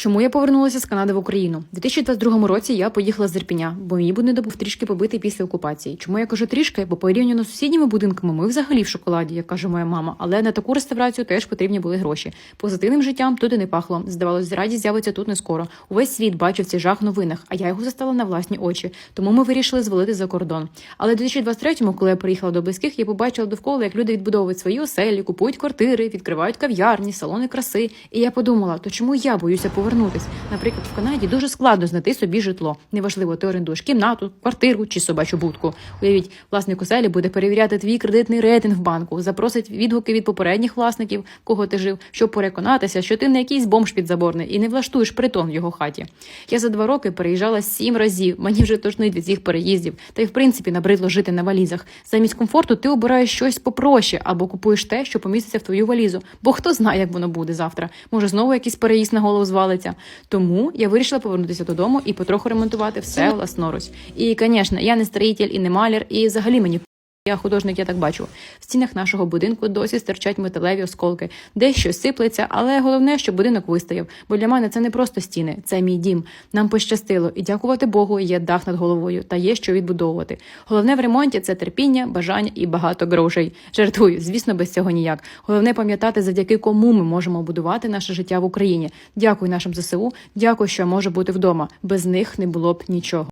Чому я повернулася з Канади в Україну? У 2022 році я поїхала з Ірпіня, бо мій будинок був трішки побитий після окупації. Чому я кажу трішки? Бо порівняно з сусідніми будинками ми взагалі в шоколаді, як каже моя мама. Але на таку реставрацію теж потрібні були гроші. Позитивним життям тут і не пахло. Здавалось, радість з'явиться тут не скоро. Увесь світ бачив цей жах новинах, а я його застала на власні очі. Тому ми вирішили звалити за кордон. Але в 2023-му, коли я приїхала до близьких, я побачила довкола, як люди відбудовують свої оселі, купують квартири, відкривають кав'ярні, салони краси. І я подумала, то чому я боюся повернутись? Наприклад, в Канаді дуже складно знайти собі житло. Неважливо, ти орендуєш кімнату, квартиру чи собачу будку. Уявіть, власник оселі буде перевіряти твій кредитний рейтинг в банку, запросить відгуки від попередніх власників, кого ти жив, щоб переконатися, що ти не якийсь бомж підзаборний і не влаштуєш притон в його хаті. Я за два роки переїжджала сім разів. Мені вже тошнить від цих переїздів. Та й в принципі набридло жити на валізах. Замість комфорту ти обираєш щось попроще або купуєш те, що поміститься в твою валізу. Бо хто знає, як воно буде завтра. Може, знову якийсь переїзд на голову звалиться. Тому я вирішила повернутися додому і потроху ремонтувати все власноруч. І, звісно, я не строїтель і не маляр, і взагалі мені. Я художник, я так бачу. В стінах нашого будинку досі стирчать металеві осколки, десь щось сиплеться, але головне, щоб будинок вистояв. Бо для мене це не просто стіни, це мій дім. Нам пощастило, і дякувати Богу, є дах над головою та є що відбудовувати. Головне в ремонті це терпіння, бажання і багато грошей. Жартую, звісно, без цього ніяк. Головне пам'ятати, завдяки кому ми можемо будувати наше життя в Україні. Дякую нашим ЗСУ, дякую, що я можу бути вдома. Без них не було б нічого.